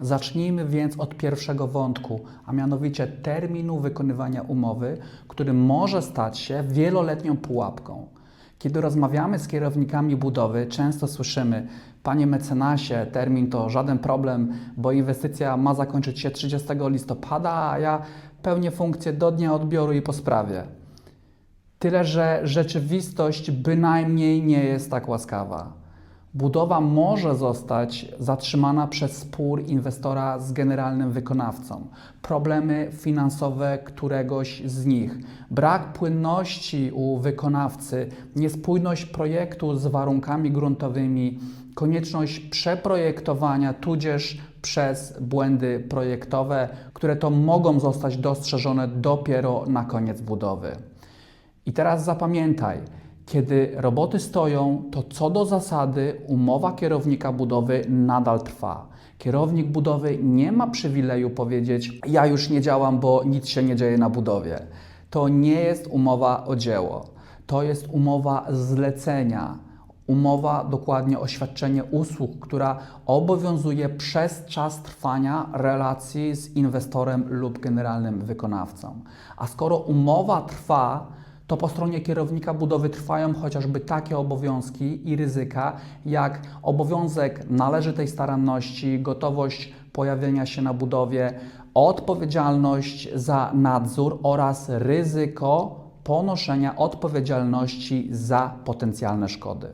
Zacznijmy więc od pierwszego wątku, a mianowicie terminu wykonywania umowy, który może stać się wieloletnią pułapką. Kiedy rozmawiamy z kierownikami budowy, często słyszymy: Panie mecenasie, termin to żaden problem, bo inwestycja ma zakończyć się 30 listopada, a ja pełnię funkcję do dnia odbioru i po sprawie. Tyle, że rzeczywistość bynajmniej nie jest tak łaskawa. Budowa może zostać zatrzymana przez spór inwestora z generalnym wykonawcą, problemy finansowe któregoś z nich, brak płynności u wykonawcy, niespójność projektu z warunkami gruntowymi, konieczność przeprojektowania, tudzież przez błędy projektowe, które to mogą zostać dostrzeżone dopiero na koniec budowy. I teraz zapamiętaj, kiedy roboty stoją, to co do zasady umowa kierownika budowy nadal trwa. Kierownik budowy nie ma przywileju powiedzieć: Ja już nie działam, bo nic się nie dzieje na budowie. To nie jest umowa o dzieło, to jest umowa zlecenia. Umowa dokładnie o świadczenie usług, która obowiązuje przez czas trwania relacji z inwestorem lub generalnym wykonawcą. A skoro umowa trwa, to po stronie kierownika budowy trwają chociażby takie obowiązki i ryzyka, jak obowiązek należytej staranności, gotowość pojawienia się na budowie, odpowiedzialność za nadzór oraz ryzyko ponoszenia odpowiedzialności za potencjalne szkody.